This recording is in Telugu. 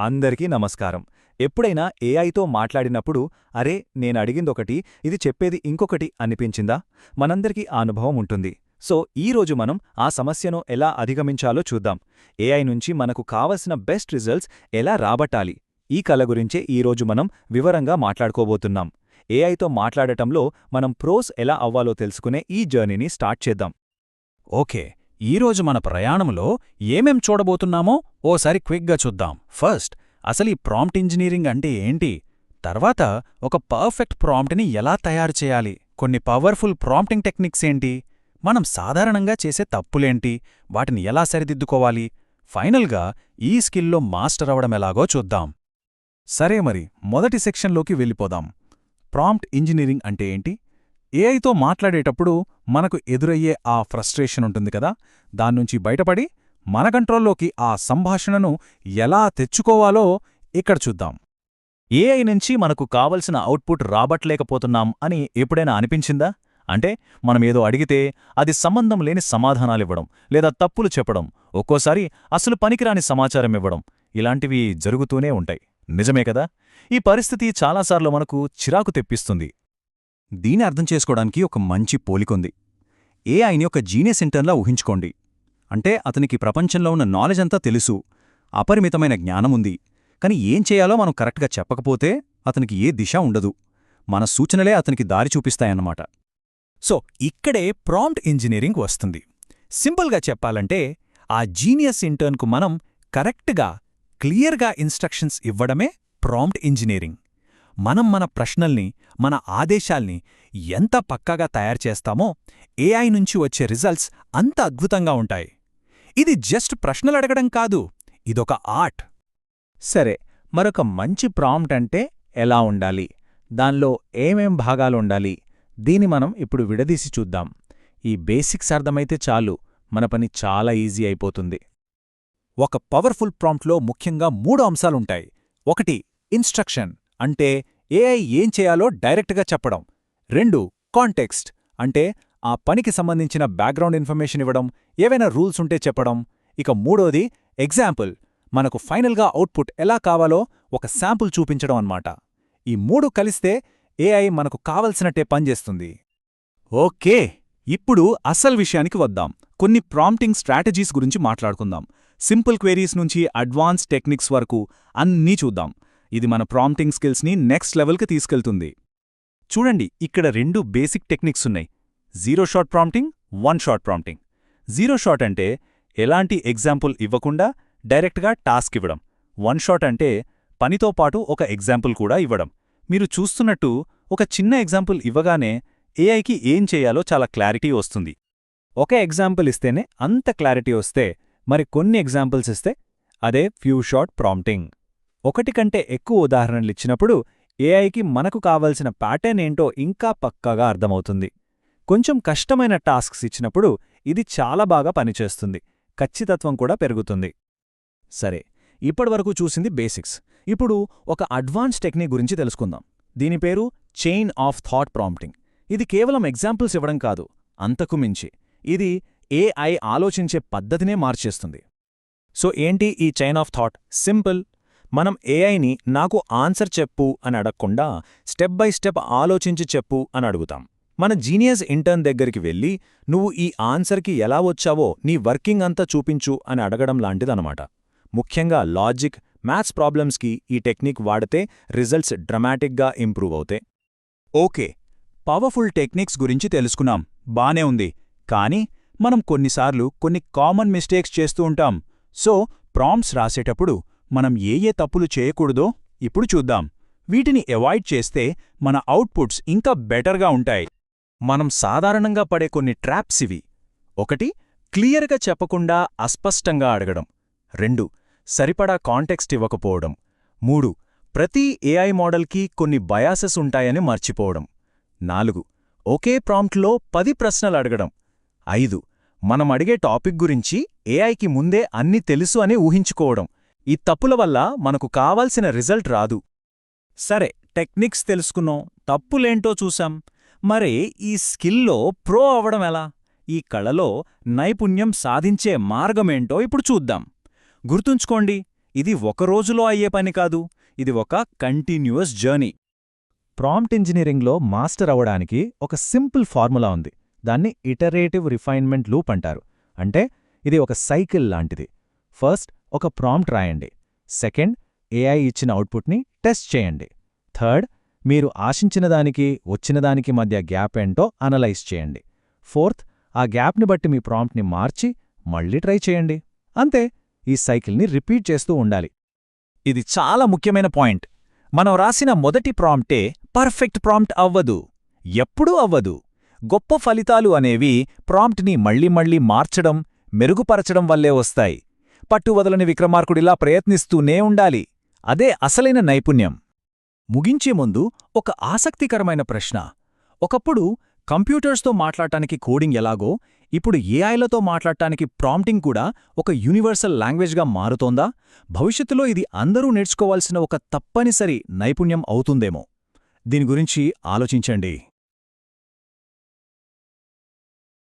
అందరికీ నమస్కారం. ఎప్పుడైనా ఏఐతో మాట్లాడినప్పుడు అరే నేనడిగిందొకటి ఇది చెప్పేది ఇంకొకటి అనిపించిందా? మనందరికీ ఆ అనుభవం ఉంటుంది. సో ఈరోజు మనం ఆ సమస్యను ఎలా అధిగమించాలో చూద్దాం. ఏఐ నుంచి మనకు కావలసిన బెస్ట్ రిజల్ట్స్ ఎలా రాబట్టాలి? ఈ కల గురించే ఈరోజు మనం వివరంగా మాట్లాడుకోబోతున్నాం. ఏఐతో మాట్లాడటంలో మనం ప్రోస్ ఎలా అవ్వాలో తెలుసుకునే ఈ జర్నీని స్టార్ట్ చేద్దాం. ఓకే. ఈరోజు మన ప్రయాణంలో ఏమేం చూడబోతున్నామో ఓసారి క్విక్గా చూద్దాం. ఫస్ట్ అసలు ఈ ప్రాంప్ట్ ఇంజనీరింగ్ అంటే ఏంటి? తర్వాత ఒక పర్ఫెక్ట్ ప్రాంప్ట్ని ఎలా తయారు చేయాలి? కొన్ని పవర్ఫుల్ ప్రాంప్టింగ్ టెక్నిక్స్ ఏంటి? మనం సాధారణంగా చేసే తప్పులేంటి? వాటిని ఎలా సరిదిద్దుకోవాలి? ఫైనల్గా ఈ స్కిల్లో మాస్టర్ అవడం ఎలాగో చూద్దాం. సరే మరి మొదటి సెక్షన్లోకి వెళ్ళిపోదాం. ప్రాంప్ట్ ఇంజనీరింగ్ అంటే ఏంటి? ఏఐతో మాట్లాడేటప్పుడు మనకు ఎదురయ్యే ఆ ఫ్రస్ట్రేషన్ ఉంటుంది కదా? దాన్నుంచి బయటపడి మన కంట్రోల్లోకి ఆ సంభాషణను ఎలా తెచ్చుకోవాలో ఇక్కడ చూద్దాం. ఏఐ నుంచి మనకు కావలసిన అవుట్పుట్ రాబట్లేకపోతున్నాం అని ఎప్పుడైనా అనిపించిందా? అంటే మనమేదో అడిగితే అది సంబంధం లేని సమాధానాలివ్వడం లేదా తప్పులు చెప్పడం ఒక్కోసారి అసలు పనికిరాని సమాచారం ఇవ్వడం ఇలాంటివి జరుగుతూనే ఉంటాయి. నిజమే కదా? ఈ పరిస్థితి చాలాసార్లు మనకు చిరాకు తెప్పిస్తుంది. దీని అర్థం చేసుకోవడానికి ఒక మంచి పోలికొంది. ఏఐని ఒక జీనియస్ ఇంటర్న్లా ఊహించుకోండి. అంటే అతనికి ప్రపంచంలో ఉన్న నాలెడ్జ్ అంతా తెలుసు అపరిమితమైన జ్ఞానముంది కాని ఏం చేయాలో మనం కరెక్ట్గా చెప్పకపోతే అతనికి ఏ దిశ ఉండదు. మన సూచనలే అతనికి దారి చూపిస్తాయన్నమాట. సో ఇక్కడే ప్రాంప్ట్ ఇంజనీరింగ్ వస్తుంది. సింపుల్గా చెప్పాలంటే ఆ జీనియస్ ఇంటర్న్కు మనం కరెక్ట్గా క్లియర్గా ఇన్స్ట్రక్షన్స్ ఇవ్వడమే ప్రాంప్ట్ ఇంజనీరింగ్. మనం మన ప్రశ్నల్ని మన ఆదేశాల్ని ఎంత పక్కాగా తయారు చేస్తామో ఏఐ నుంచి వచ్చే రిజల్ట్స్ అంత అద్భుతంగా ఉంటాయి. ఇది జస్ట్ ప్రశ్నలు అడగడం కాదు ఇదొక ఆర్ట్. సరే మరొక మంచి ప్రాంప్ట్ అంటే ఎలా ఉండాలి? దానిలో ఏమేం భాగాలుండాలి దీని మనం ఇప్పుడు విడదీసి చూద్దాం. ఈ బేసిక్స్ అర్థమైతే చాలు మన పని చాలా ఈజీ అయిపోతుంది. ఒక పవర్ఫుల్ ప్రాంప్ట్లో ముఖ్యంగా మూడు అంశాలుంటాయి. ఒకటి ఇన్స్ట్రక్షన్ అంటే ఏఐ ఏం చేయాలో డైరెక్ట్గా చెప్పడం. రెండు కాంటెక్స్ట్. అంటే ఆ పనికి సంబంధించిన బ్యాక్గ్రౌండ్ ఇన్ఫర్మేషన్ ఇవ్వడం ఏవైనా రూల్స్ ఉంటే చెప్పడం. ఇక మూడోది ఎగ్జాంపుల్. మనకు ఫైనల్గా అవుట్పుట్ ఎలా కావాలో ఒక శాంపుల్ చూపించడం అన్నమాట. ఈ మూడు కలిస్తే ఏఐ మనకు కావలసినట్టే పనిచేస్తుంది ఓకే ఇప్పుడు అసలు విషయానికి వద్దాం. కొన్ని ప్రాంప్టింగ్ స్ట్రాటజీస్ గురించి మాట్లాడుకుందాం. సింపుల్ క్వెరీస్ నుంచి అడ్వాన్స్ టెక్నిక్స్ వరకు అన్నీ చూద్దాం. ఇది మన ప్రాంప్టింగ్ స్కిల్స్ని నెక్స్ట్ లెవెల్కి తీసుకెళ్తుంది. చూడండి ఇక్కడ రెండు బేసిక్ టెక్నిక్స్ ఉన్నాయి. Zero shot prompting one shot prompting. Zero shot అంటే ఎలాంటి ఎగ్జాంపుల్ ఇవ్వకుండా డైరెక్ట్గా టాస్క్ ఇవ్వడం. వన్ షాట్ అంటే పనితో పాటు ఒక ఎగ్జాంపుల్ కూడా ఇవ్వడం. మీరు చూస్తున్నట్టు ఒక చిన్న ఎగ్జాంపుల్ ఇవ్వగానే ఏఐకి ఏం చేయాలో చాలా క్లారిటీ వస్తుంది. ఒక ఎగ్జాంపుల్ ఇస్తేనే అంత క్లారిటీ వస్తే మరి కొన్ని ఎగ్జాంపుల్స్ ఇస్తే అదే ఫ్యూ షాట్ ప్రాంప్టింగ్. ఒకటి కంటే ఎక్కువ ఉదాహరణలిచ్చినప్పుడు ఏఐకి మనకు కావలసిన ప్యాటర్న్ ఏంటో ఇంకా పక్కాగా అర్థమవుతుంది. కొంచెం కష్టమైన టాస్క్స్ ఇచ్చినప్పుడు ఇది చాలా బాగా పనిచేస్తుంది. ఖచ్చితత్వం కూడా పెరుగుతుంది. సరే ఇప్పటివరకు చూసింది బేసిక్స్. ఇప్పుడు ఒక అడ్వాన్స్ టెక్నిక్ గురించి తెలుసుకుందాం. దీని పేరు చైన్ ఆఫ్ థాట్ ప్రాంప్టింగ్. ఇది కేవలం ఎగ్జాంపుల్స్ ఇవ్వడం కాదు అంతకు మించి. ఇది ఏఐ ఆలోచించే పద్ధతినే మార్చేస్తుంది. సో ఏంటి ఈ చైన్ ఆఫ్ థాట్? సింపుల్ మనం ఏఐని నాకు ఆన్సర్ చెప్పు అని అడగకుండా స్టెప్ బై స్టెప్ ఆలోచించి చెప్పు అని అడుగుతాం. మన జీనియస్ ఇంటర్న్ దగ్గరికి వెళ్ళి నువ్వు ఈ ఆన్సర్కి ఎలా వచ్చావో నీ వర్కింగ్ అంతా చూపించు అని అడగడం లాంటిదనమాట ముఖ్యంగా లాజిక్ మ్యాథ్స్ ప్రాబ్లమ్స్కి ఈ టెక్నిక్ వాడితే రిజల్ట్స్ డ్రమాటిక్గా ఇంప్రూవ్ అవుతాయి. ఓకే పవర్ఫుల్ టెక్నిక్స్ గురించి తెలుసుకున్నాం. బానే ఉంది. కానీ మనం కొన్నిసార్లు కొన్ని కామన్ మిస్టేక్స్ చేస్తూ ఉంటాం. సో ప్రాంప్స్ రాసేటప్పుడు మనం ఏ ఏ తప్పులు చేయకూడదో ఇప్పుడు చూద్దాం. వీటిని అవాయిడ్ చేస్తే మన అవుట్పుట్స్ ఇంకా బెటర్గా ఉంటాయి. మనం సాధారణంగా పడే కొన్ని ట్రాప్స్ ఇవి. ఒకటి క్లియర్గా చెప్పకుండా అస్పష్టంగా అడగడం. రెండు సరిపడా కాంటెక్స్ట్ ఇవ్వకపోవడం. మూడు ప్రతి ఏఐ మోడల్కి కొన్ని బయాసెస్ ఉంటాయని మర్చిపోవడం. నాలుగు ఒకే ప్రాంప్ట్లో పది ప్రశ్నలు అడగడం. ఐదు మనం అడిగే టాపిక్ గురించి ఏఐకి ముందే అన్ని తెలుసు అని ఊహించుకోవడం. ఈ తప్పుల వల్ల మనకు కావాల్సిన రిజల్ట్ రాదు. సరే టెక్నిక్స్ తెలుసుకున్నాం. తప్పులేంటో చూశాం. మరి ఈ స్కిల్లో ప్రో అవడం ఎలా? ఈ కళలో నైపుణ్యం సాధించే మార్గమేంటో ఇప్పుడు చూద్దాం. గుర్తుంచుకోండి ఇది ఒక రోజులో అయ్యే పని కాదు. ఇది ఒక కంటిన్యూస్ జర్నీ. ప్రాంప్ట్ ఇంజనీరింగ్లో మాస్టర్ అవడానికి ఒక సింపుల్ ఫార్ములా ఉంది. దాన్ని ఇటరేటివ్ రిఫైన్మెంట్ లూప్ అంటారు. అంటే ఇది ఒక సైకిల్ లాంటిది. ఫస్ట్ ఒక ప్రాంప్ట్ రాయండి. సెకండ్ ఏఐ ఇచ్చిన అవుట్పుట్ని టెస్ట్ చేయండి. థర్డ్ మీరు ఆశించిన దానికి వచ్చిన దానికి మధ్య గ్యాప్ ఏంటో అనలైజ్ చేయండి. ఫోర్త్ ఆ గ్యాప్ని బట్టి మీ ప్రాంప్ట్ని మార్చి మళ్ళీ ట్రై చేయండి. అంతే ఈ సైకిల్ని రిపీట్ చేస్తూ ఉండాలి. ఇది చాలా ముఖ్యమైన పాయింట్. మనం రాసిన మొదటి ప్రాంప్టే పర్ఫెక్ట్ ప్రాంప్ట్ అవ్వదు. ఎప్పుడూ అవ్వదు. గొప్ప ఫలితాలు అనేవి ప్రాంప్ట్ని మళ్ళీ మళ్ళీ మార్చడం మెరుగుపరచడం వల్లే వస్తాయి. పట్టువదలని విక్రమార్కుడిలా ప్రయత్నిస్తూనే ఉండాలి. అదే అసలైన నైపుణ్యం. ముగించే ముందు ఒక ఆసక్తికరమైన ప్రశ్న. ఒకప్పుడు కంప్యూటర్స్తో మాట్లాడటానికి కోడింగ్ ఎలాగో ఇప్పుడు ఏఐలతో మాట్లాడటానికి ప్రాంప్టింగ్ కూడా ఒక యూనివర్సల్ లాంగ్వేజ్గా మారుతోందా? భవిష్యత్తులో ఇది అందరూ నేర్చుకోవాల్సిన ఒక తప్పనిసరి నైపుణ్యం అవుతుందేమో? దీని గురించి ఆలోచించండి.